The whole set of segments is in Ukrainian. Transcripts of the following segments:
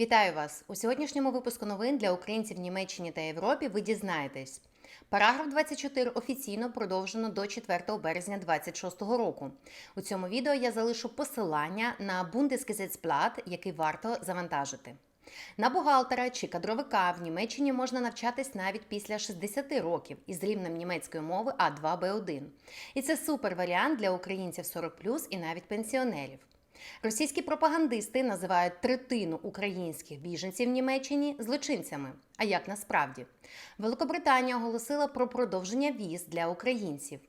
Вітаю вас! У сьогоднішньому випуску новин для українців в Німеччині та Європі ви дізнаєтесь. Параграф 24 офіційно продовжено до 4 березня 2026 року. У цьому відео я залишу посилання на Bundesgesetzblatt, який варто завантажити. На бухгалтера чи кадровика в Німеччині можна навчатись навіть після 60 років із рівнем німецької мови А2 Б1. І це супер варіант для українців 40 і навіть пенсіонерів. Російські пропагандисти називають третину українських біженців в Німеччині злочинцями. А як насправді? Великобританія оголосила про продовження віз для українців.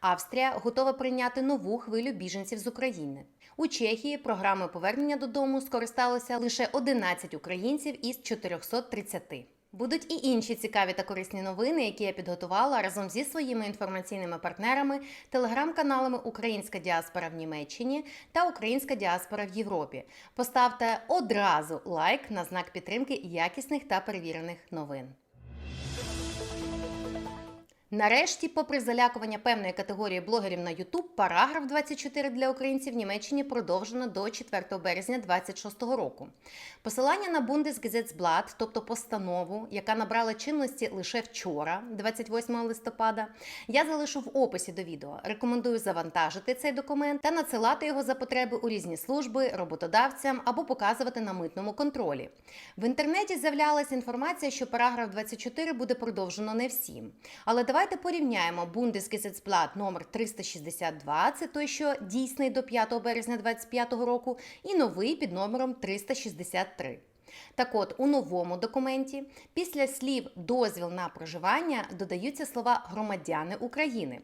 Австрія готова прийняти нову хвилю біженців з України. У Чехії програмою повернення додому скористалося лише 11 українців із 430. Будуть і інші цікаві та корисні новини, які я підготувала разом зі своїми інформаційними партнерами, телеграм-каналами Українська діаспора в Німеччині та Українська діаспора в Європі. Поставте одразу лайк на знак підтримки якісних та перевірених новин. Нарешті, попри залякування певної категорії блогерів на YouTube, параграф 24 для українців в Німеччині продовжено до 4 березня 2026 року. Посилання на Bundesgesetzblatt, тобто постанову, яка набрала чинності лише вчора, 28 листопада, я залишу в описі до відео. Рекомендую завантажити цей документ та надсилати його за потреби у різні служби, роботодавцям або показувати на митному контролі. В інтернеті з'являлася інформація, що параграф 24 буде продовжено не всім. Але давайте порівняємо Bundesgesetzblatt номер 362, це той, що дійсний до 5 березня 2025 року, і новий під номером 363. Так от, у новому документі після слів дозвіл на проживання додаються слова громадяни України.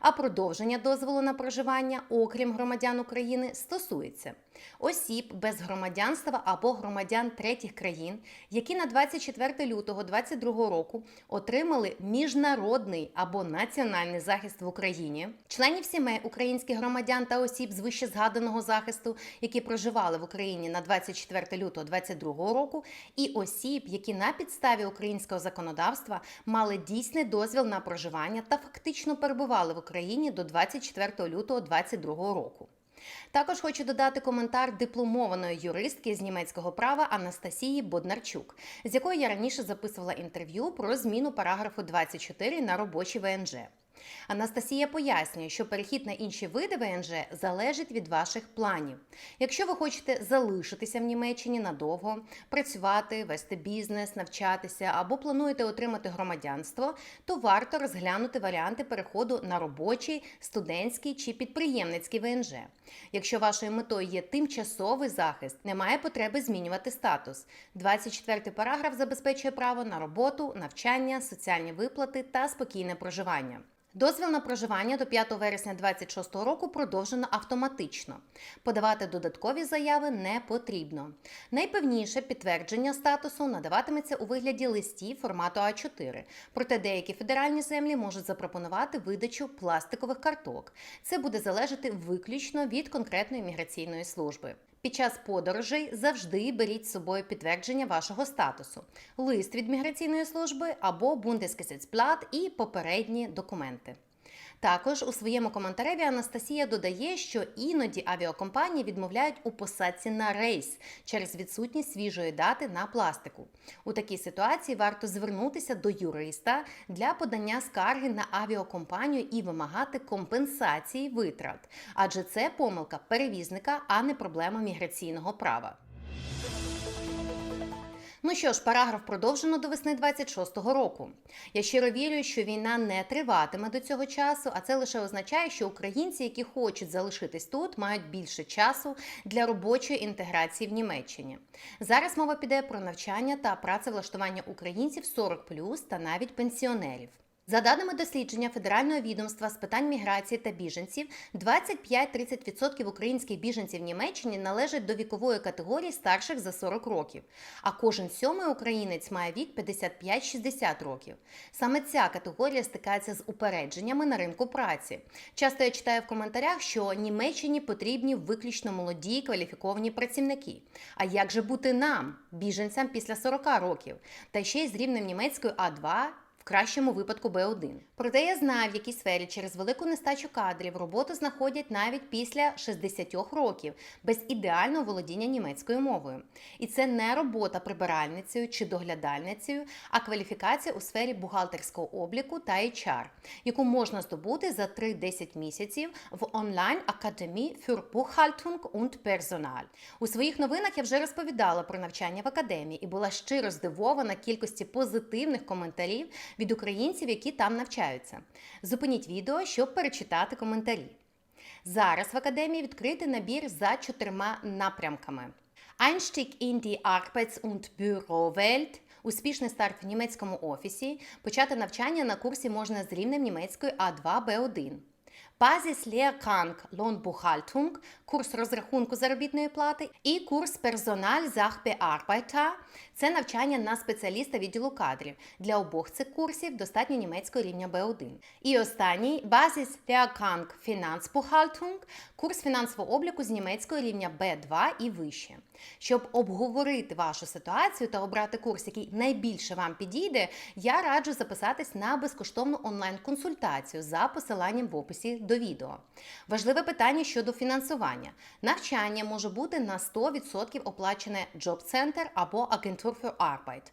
А продовження дозволу на проживання, окрім громадян України, стосується осіб без громадянства або громадян третіх країн, які на 24 лютого 2022 року отримали міжнародний або національний захист в Україні, членів сімей українських громадян та осіб з вище згаданого захисту, які проживали в Україні на 24 лютого 2022 року, і осіб, які на підставі українського законодавства мали дійсний дозвіл на проживання та фактично перебували в Україні до 24 лютого 2022 року. Також хочу додати коментар дипломованої юристки з німецького права Анастасії Боднарчук, з якою я раніше записувала інтерв'ю про зміну параграфу 24 на робочий ВНЖ. Анастасія пояснює, що перехід на інші види ВНЖ залежить від ваших планів. Якщо ви хочете залишитися в Німеччині надовго, працювати, вести бізнес, навчатися або плануєте отримати громадянство, то варто розглянути варіанти переходу на робочий, студентський чи підприємницький ВНЖ. Якщо вашою метою є тимчасовий захист, немає потреби змінювати статус. 24 параграф забезпечує право на роботу, навчання, соціальні виплати та спокійне проживання. Дозвіл на проживання до 5 вересня 2026 року продовжено автоматично. Подавати додаткові заяви не потрібно. Найпевніше підтвердження статусу надаватиметься у вигляді листів формату А4. Проте деякі федеральні землі можуть запропонувати видачу пластикових карток. Це буде залежати виключно від конкретної міграційної служби. Під час подорожей завжди беріть з собою підтвердження вашого статусу, лист від міграційної служби або Bundesgesetzblatt і попередні документи. Також у своєму коментареві Анастасія додає, що іноді авіакомпанії відмовляють у посадці на рейс через відсутність свіжої дати на пластику. У такій ситуації варто звернутися до юриста для подання скарги на авіакомпанію і вимагати компенсації витрат, адже це помилка перевізника, а не проблема міграційного права. Ну що ж, параграф продовжено до весни 26-го року. Я щиро вірю, що війна не триватиме до цього часу, а це лише означає, що українці, які хочуть залишитись тут, мають більше часу для робочої інтеграції в Німеччині. Зараз мова піде про навчання та працевлаштування українців 40+, та навіть пенсіонерів. За даними дослідження Федерального відомства з питань міграції та біженців, 25-30% українських біженців в Німеччині належать до вікової категорії старших за 40 років, а кожен сьомий українець має вік 55-60 років. Саме ця категорія стикається з упередженнями на ринку праці. Часто я читаю в коментарях, що Німеччині потрібні виключно молоді кваліфіковані працівники. А як же бути нам, біженцям після 40 років, та ще й з рівнем німецької А2 кращому випадку Б1. Проте я знаю, в якій сфері через велику нестачу кадрів роботу знаходять навіть після 60 років без ідеального володіння німецькою мовою. І це не робота прибиральницею чи доглядальницею, а кваліфікація у сфері бухгалтерського обліку та HR, яку можна здобути за 3-10 місяців в онлайн Академії für Buchhaltung und Personal. У своїх новинах я вже розповідала про навчання в академії і була щиро здивована кількості позитивних коментарів від українців, які там навчаються. Зупиніть відео, щоб перечитати коментарі. Зараз в академії відкритий набір за чотирма напрямками: Einstieg in die Arbeits- und Bürowelt – Успішний старт в німецькому офісі. Почати навчання на курсі можна з рівнем німецької А2 Б1. Basislehrgang Lohnbuchhaltung – курс розрахунку заробітної плати, і курс Personal Sachbearbeiter – це навчання на спеціаліста відділу кадрів. Для обох цих курсів достатньо німецького рівня B1. І останній Basislehrgang Finanzbuchhaltung – курс фінансового обліку з німецького рівня B2 і вище. Щоб обговорити вашу ситуацію та обрати курс, який найбільше вам підійде, я раджу записатись на безкоштовну онлайн-консультацію за посиланням в описі до відео. Важливе питання щодо фінансування. Навчання може бути на 100% оплачене Job Center або Agentur für Arbeit.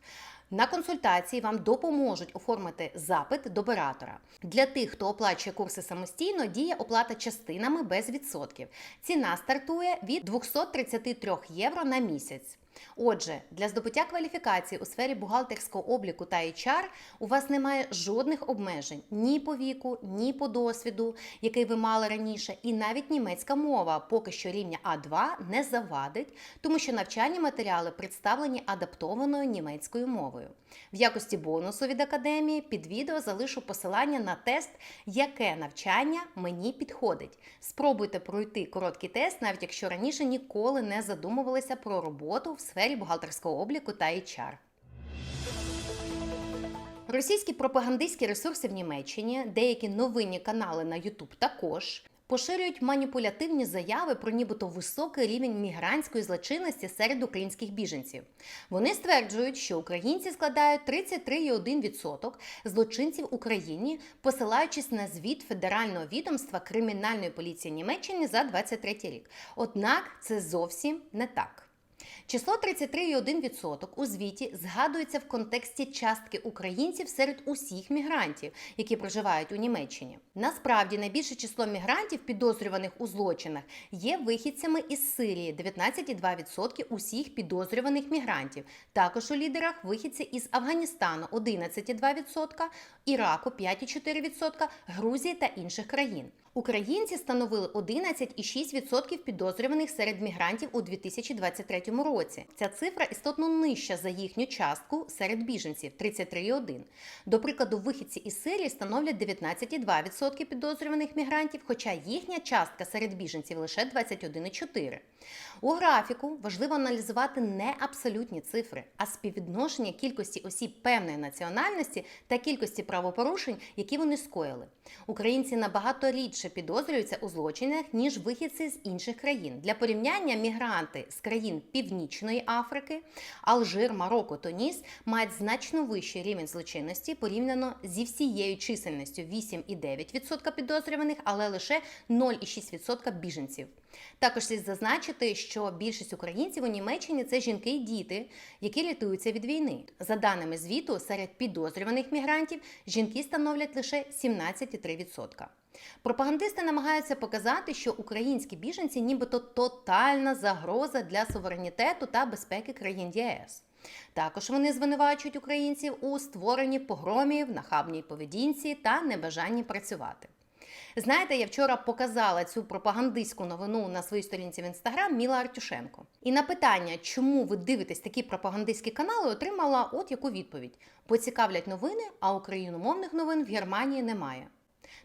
На консультації вам допоможуть оформити запит до оператора. Для тих, хто оплачує курси самостійно, діє оплата частинами без відсотків. Ціна стартує від 233 євро на місяць. Отже, для здобуття кваліфікації у сфері бухгалтерського обліку та HR у вас немає жодних обмежень ні по віку, ні по досвіду, який ви мали раніше, і навіть німецька мова поки що рівня А2 не завадить, тому що навчальні матеріали представлені адаптованою німецькою мовою. В якості бонусу від академії під відео залишу посилання на тест, яке навчання мені підходить. Спробуйте пройти короткий тест, навіть якщо раніше ніколи не задумувалися про роботу в сфері бухгалтерського обліку та HR. Російські пропагандистські ресурси в Німеччині, деякі новинні канали на YouTube також поширюють маніпулятивні заяви про нібито високий рівень мігрантської злочинності серед українських біженців. Вони стверджують, що українці складають 33,1% злочинців Україні, посилаючись на звіт Федерального відомства кримінальної поліції Німеччини за 23 рік. Однак це зовсім не так. Число 33,1% у звіті згадується в контексті частки українців серед усіх мігрантів, які проживають у Німеччині. Насправді найбільше число мігрантів, підозрюваних у злочинах, є вихідцями із Сирії 19,2% усіх підозрюваних мігрантів. Також у лідерах вихідці із Афганістану 11,2%, Іраку 5,4%, Грузії та інших країн. Українці становили 11,6% підозрюваних серед мігрантів у 2023 році. Ця цифра істотно нижча за їхню частку серед біженців 33,1%. До прикладу, вихідці із Сирії становлять 19,2% підозрюваних мігрантів, хоча їхня частка серед біженців лише 21,4%. У графіку важливо аналізувати не абсолютні цифри, а співвідношення кількості осіб певної національності та кількості правопорушень, які вони скоїли. Українці набагато рідше підозрюються у злочинах, ніж вихідці з інших країн. Для порівняння мігранти з країн Північної Африки, Алжир, Марокко, Тоніс мають значно вищий рівень злочинності порівняно зі всією чисельністю 8,9% підозрюваних, але лише 0,6% біженців. Також слід зазначити, що більшість українців у Німеччині це жінки і діти, які рятуються від війни. За даними звіту, серед підозрюваних мігрантів жінки становлять лише 17,3%. Пропагандисти намагаються показати, що українські біженці нібито тотальна загроза для суверенітету та безпеки країн ЄС. Також вони звинувачують українців у створенні погромів, нахабній поведінці та небажанні працювати. Знаєте, я вчора показала цю пропагандистську новину на своїй сторінці в інстаграм Міла Артюшенко. І на питання, чому ви дивитесь такі пропагандистські канали, отримала от яку відповідь: бо цікавлять новини, а україномовних новин в Германії немає.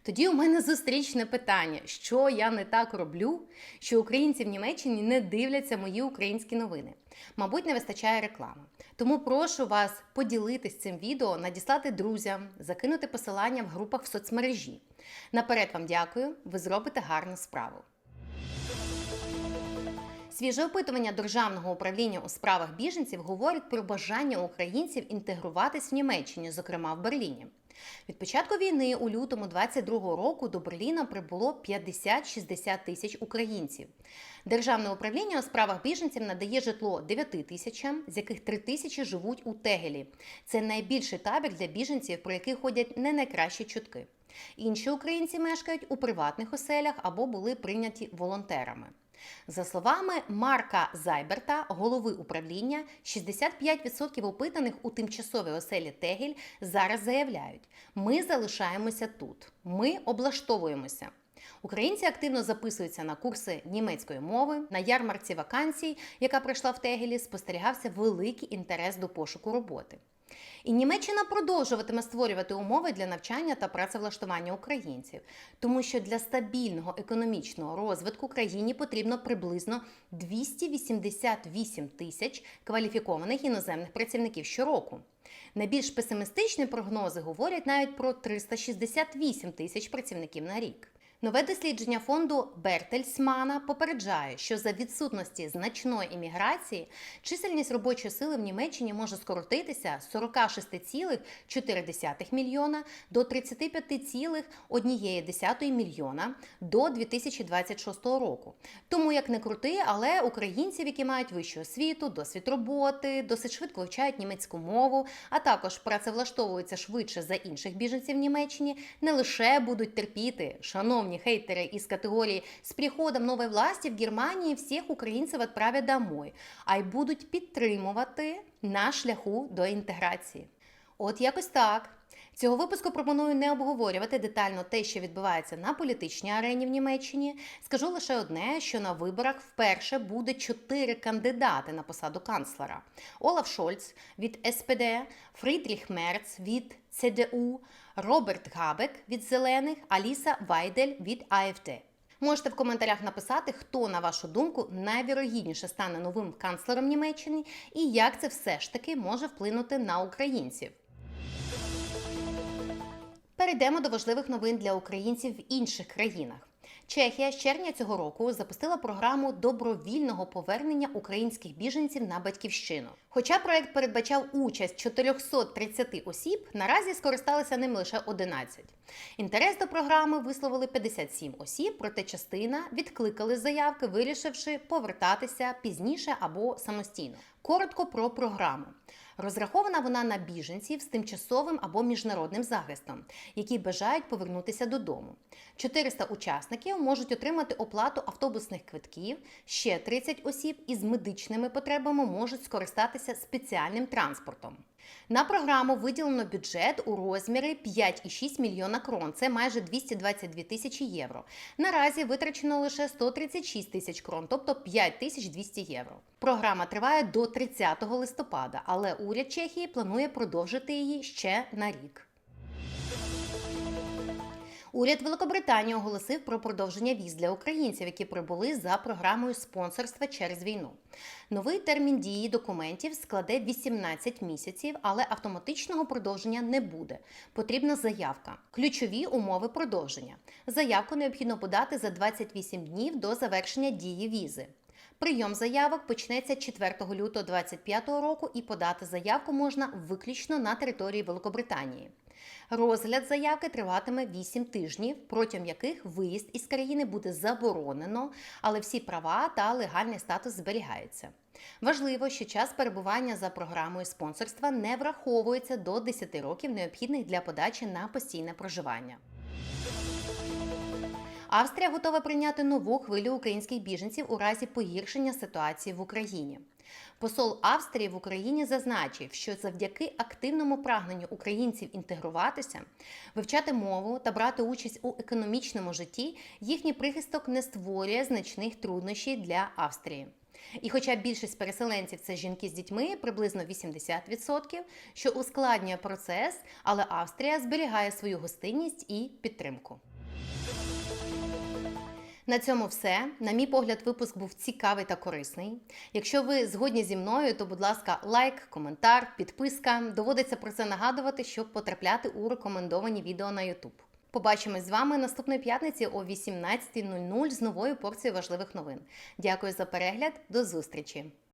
Тоді у мене зустрічне питання, що я не так роблю, що українці в Німеччині не дивляться мої українські новини. Мабуть, не вистачає реклами. Тому прошу вас поділитись цим відео, надіслати друзям, закинути посилання в групах в соцмережі. Наперед вам дякую, ви зробите гарну справу. Свіже опитування Державного управління у справах біженців говорить про бажання українців інтегруватись в Німеччині, зокрема в Берліні. Від початку війни у лютому 22 року до Берліна прибуло 50-60 тисяч українців. Державне управління у справах біженців надає житло 9 тисячам, з яких 3 тисячі живуть у Тегелі. Це найбільший табір для біженців, про який ходять не найкращі чутки. Інші українці мешкають у приватних оселях або були прийняті волонтерами. За словами Марка Зайберта, голови управління, 65% опитаних у тимчасовій оселі Тегель зараз заявляють: ми залишаємося тут, ми облаштовуємося. Українці активно записуються на курси німецької мови. На ярмарці вакансій, яка пройшла в Тегелі, спостерігався великий інтерес до пошуку роботи. І Німеччина продовжуватиме створювати умови для навчання та працевлаштування українців, тому що для стабільного економічного розвитку країні потрібно приблизно 288 тисяч кваліфікованих іноземних працівників щороку. Найбільш песимістичні прогнози говорять навіть про 368 тисяч працівників на рік. Нове дослідження фонду Бертельсмана попереджає, що за відсутності значної імміграції чисельність робочої сили в Німеччині може скоротитися з 46,4 мільйона до 35,1 мільйона до 2026 року. Тому як не крути, але українців, які мають вищу освіту, досвід роботи, досить швидко вивчають німецьку мову, а також працевлаштовуються швидше за інших біженців в Німеччині, не лише будуть терпіти, шановні хейтери із категорії з приходом нової власті в Германії всіх українців відправять домой, а й будуть підтримувати на шляху до інтеграції. От якось так. Цього випуску пропоную не обговорювати детально те, що відбувається на політичній арені в Німеччині. Скажу лише одне, що на виборах вперше буде чотири кандидати на посаду канцлера: Олаф Шольц від СПД, Фрідріх Мерц від ЦДУ, Роберт Габек від Зелених, Аліса Вайдель від АФД. Можете в коментарях написати, хто, на вашу думку, найвірогідніше стане новим канцлером Німеччини і як це все ж таки може вплинути на українців. Перейдемо до важливих новин для українців в інших країнах. Чехія з червня цього року запустила програму добровільного повернення українських біженців на батьківщину. Хоча проект передбачав участь 430 осіб, наразі скористалися ним лише 11. Інтерес до програми висловили 57 осіб, проте частина відкликали заявки, вирішивши повертатися пізніше або самостійно. Коротко про програму. Розрахована вона на біженців з тимчасовим або міжнародним захистом, які бажають повернутися додому. 400 учасників можуть отримати оплату автобусних квитків. Ще 30 осіб із медичними потребами можуть скористатися спеціальним транспортом. На програму виділено бюджет у розмірі 5,6 мільйона крон. Це майже 222 тисячі євро. Наразі витрачено лише 136 тисяч крон, тобто 5200 євро. Програма триває до 30 листопада, але уряд Чехії планує продовжити її ще на рік. Уряд Великобританії оголосив про продовження віз для українців, які прибули за програмою спонсорства через війну. Новий термін дії документів складе 18 місяців, але автоматичного продовження не буде. Потрібна заявка. Ключові умови продовження. Заявку необхідно подати за 28 днів до завершення дії візи. Прийом заявок почнеться 4 лютого 2025 року і подати заявку можна виключно на території Великобританії. Розгляд заявки триватиме 8 тижнів, протягом яких виїзд із країни буде заборонено, але всі права та легальний статус зберігаються. Важливо, що час перебування за програмою спонсорства не враховується до 10 років, необхідних для подачі на постійне проживання. Австрія готова прийняти нову хвилю українських біженців у разі погіршення ситуації в Україні. Посол Австрії в Україні зазначив, що завдяки активному прагненню українців інтегруватися, вивчати мову та брати участь у економічному житті, їхній прихисток не створює значних труднощів для Австрії. І хоча більшість переселенців це жінки з дітьми, приблизно 80%, що ускладнює процес, але Австрія зберігає свою гостинність і підтримку. На цьому все. На мій погляд, випуск був цікавий та корисний. Якщо ви згодні зі мною, то, будь ласка, лайк, коментар, підписка. Доводиться про це нагадувати, щоб потрапляти у рекомендовані відео на YouTube. Побачимось з вами наступної п'ятниці о 18.00 з новою порцією важливих новин. Дякую за перегляд, до зустрічі!